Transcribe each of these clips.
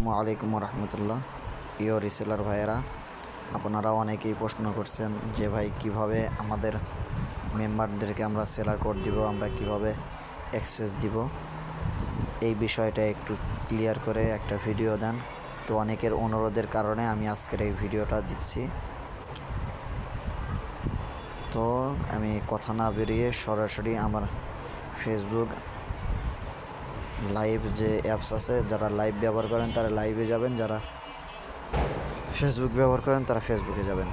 আসসালামু আলাইকুম রহমতুল্লাহ প্রিয় রিসেলার ভাইয়েরা আপনারা অনেকেই প্রশ্ন করছেন যে ভাই, কীভাবে আমাদের মেম্বারদেরকে আমরা সেলার কোড দিব, আমরা কীভাবে অ্যাক্সেস দিব? এই বিষয়টা একটু ক্লিয়ার করে একটা ভিডিও দেন। তো অনেকের অনুরোধের কারণে আমি আজকের এই ভিডিওটা দিচ্ছি। তো আমি কথা না বেরিয়ে সরাসরি আমার ফেসবুক লাইভ যে অ্যাপস আছে, যারা লাইভ ব্যবহার করেন, তারা লাইভে যাবেন। যারা ফেসবুক ব্যবহার করেন, তারা ফেসবুকে যাবেন।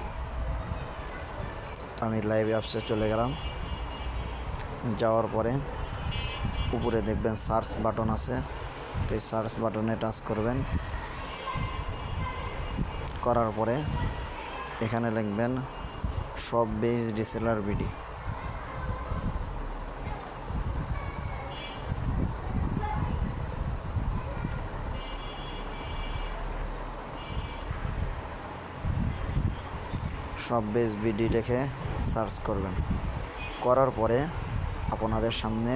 তো আমি লাইভ অ্যাপসে চলে গেলাম। যাওয়ার পরে উপরে দেখবেন সার্চ বাটন আছে। তো এই সার্চ বাটনে টাচ করবেন। করার পরে এখানে লিখবেন সব বেজ রিসেলার বিডি সব বেস বিডি রেখে সার্চ করবেন। করার পরে আপনাদের সামনে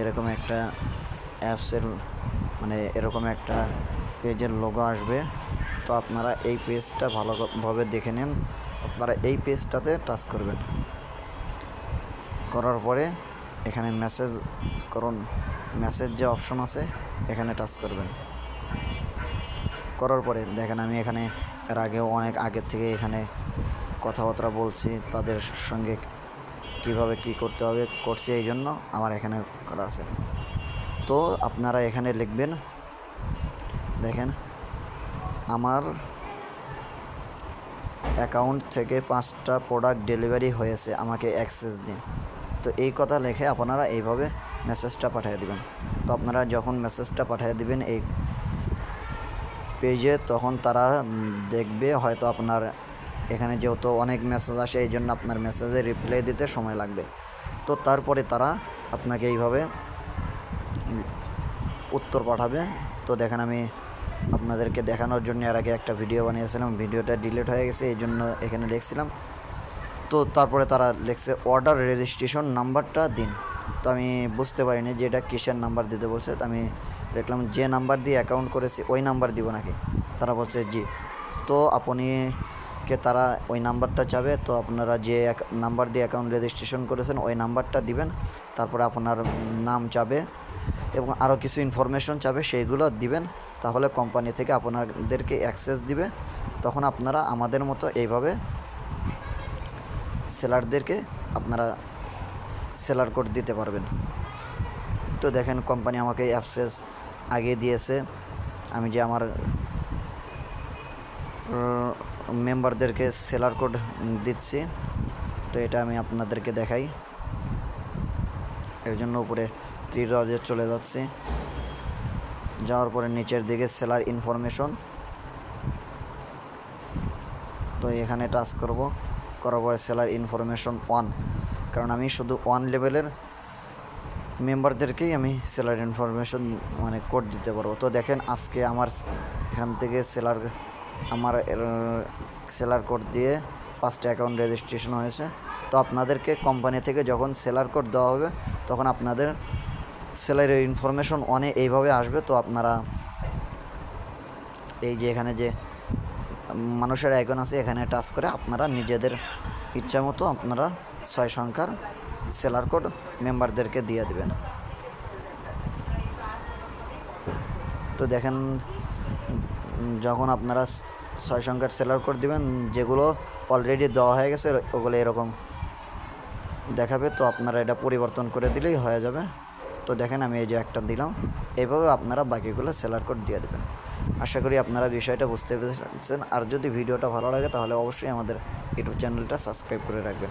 এরকম একটা অ্যাপসের মানে এরকম একটা পেজের লোগো আসবে। তো আপনারা এই পেজটা ভালোভাবে দেখে নিন। আপনারা এই পেজটাতে টাচ করবেন। করার পরে এখানে মেসেজ করুন। মেসেজ যে অপশন আছে, এখানে টাচ করবেন। করার পরে দেখেন আমি এখানে এর আগেও অনেক আগের থেকে এখানে কথাবার্তা বলছি, তাদের সঙ্গে কীভাবে কি করতে হবে, করছি এই জন্য আমার এখানে করা আছে। তো আপনারা এখানে লিখবেন, দেখেন, আমার অ্যাকাউন্ট থেকে পাঁচটা প্রোডাক্ট ডেলিভারি হয়েছে, আমাকে অ্যাক্সেস দিন। তো এই কথা লিখে আপনারা এইভাবে মেসেজটা পাঠিয়ে দিবেন। তো আপনারা যখন মেসেজটা পাঠিয়ে দিবেন, এই পেজে তখন তারা দেখবে হয়তো আপনার এখানে যেহেতু অনেক মেসেজ আসে, এই জন্য আপনার মেসেজে রিপ্লাই দিতে সময় লাগবে। তো তারপরে তারা আপনাকে এইভাবে উত্তর পাঠাবে। তো দেখেন আমি আপনাদেরকে দেখানোর জন্য এর আগে একটা ভিডিও বানিয়েছিলাম। ভিডিওটা ডিলিট হয়ে গেছে, এই জন্য এখানে লিখছিলাম তো তারপরে তারা লিখছে অর্ডার রেজিস্ট্রেশন নাম্বারটা দিন। তো আমি বুঝতে পারিনি যে এটা কিসের নাম্বার দিতে বলছে। তো আমি দেখলাম যে নাম্বার দিয়ে অ্যাকাউন্ট করেছি, ওই নাম্বার দিব নাকি? তারা বলছে, জি। তো আপনি কে তারা ওই নাম্বারটা চাবে, তো আপনারা যে নাম্বার দিয়ে অ্যাকাউন্ট রেজিস্ট্রেশন করেছেন, ওই নাম্বারটা দিবেন। তারপরে আপনার নাম চাবে এবং আরও কিছু ইনফরমেশন চাবে, সেইগুলো দিবেন। তাহলে কোম্পানি থেকে আপনাদেরকে অ্যাক্সেস দিবে। তখন আপনারা আমাদের মতো এইভাবে সেলারদেরকে আপনারা সেলার কোড দিতে পারবেন। তো দেখেন কোম্পানি আমাকে অ্যাক্সেস আগে দিয়েছে। আমি যে আমার মেম্বারদেরকে সেলার কোড দিচ্ছি, তো এটা আমি আপনাদেরকে দেখাই। এর জন্য উপরে ত্রিরাজে চলে যাচ্ছি। যাওয়ার পরে নিচের দিকে সেলার ইনফরমেশন তো এখানে টাচ করব, করার পরে সেলার ইনফরমেশন ওয়ান কারণ আমি শুধু ওয়ান লেভেলের মেম্বারদেরকেই আমি সেলার ইনফরমেশন মানে কোড দিতে পারব। তো দেখেন আজকে আমার এখান থেকে সেলার আমার সেলার কোড দিয়ে পাঁচটা অ্যাকাউন্ট রেজিস্ট্রেশন হয়েছে। তো আপনাদেরকে কোম্পানি থেকে যখন সেলার কোড দেওয়া হবে, তখন আপনাদের সেলারের ইনফরমেশন অনে এইভাবে আসবে। তো আপনারা এই যে এখানে যে মানুষের আইকন আছে, এখানে টাচ করে আপনারা নিজেদের ইচ্ছা মতো আপনারা ছয় সংখ্যার সেলার কোড মেম্বারদেরকে দিয়ে দেবেন। তো দেখেন, যখন আপনারা ছয় সংখ্যার সেলার কোড দিবেন, যেগুলো অলরেডি দেওয়া হয়ে গেছে, ওগুলো এরকম দেখাবে, তো আপনারা এটা পরিবর্তন করে দিলেই হয়ে যাবে। তো দেখেন, আমি এই যে একটা দিলাম, এইভাবে আপনারা বাকিগুলো সেলার কোড দিয়ে দেবেন। আশা করি আপনারা বিষয়টা বুঝতে পেরেছেন। আর যদি ভিডিওটা ভালো লাগে, তাহলে অবশ্যই আমাদের ইউটিউব চ্যানেলটা সাবস্ক্রাইব করে রাখবেন।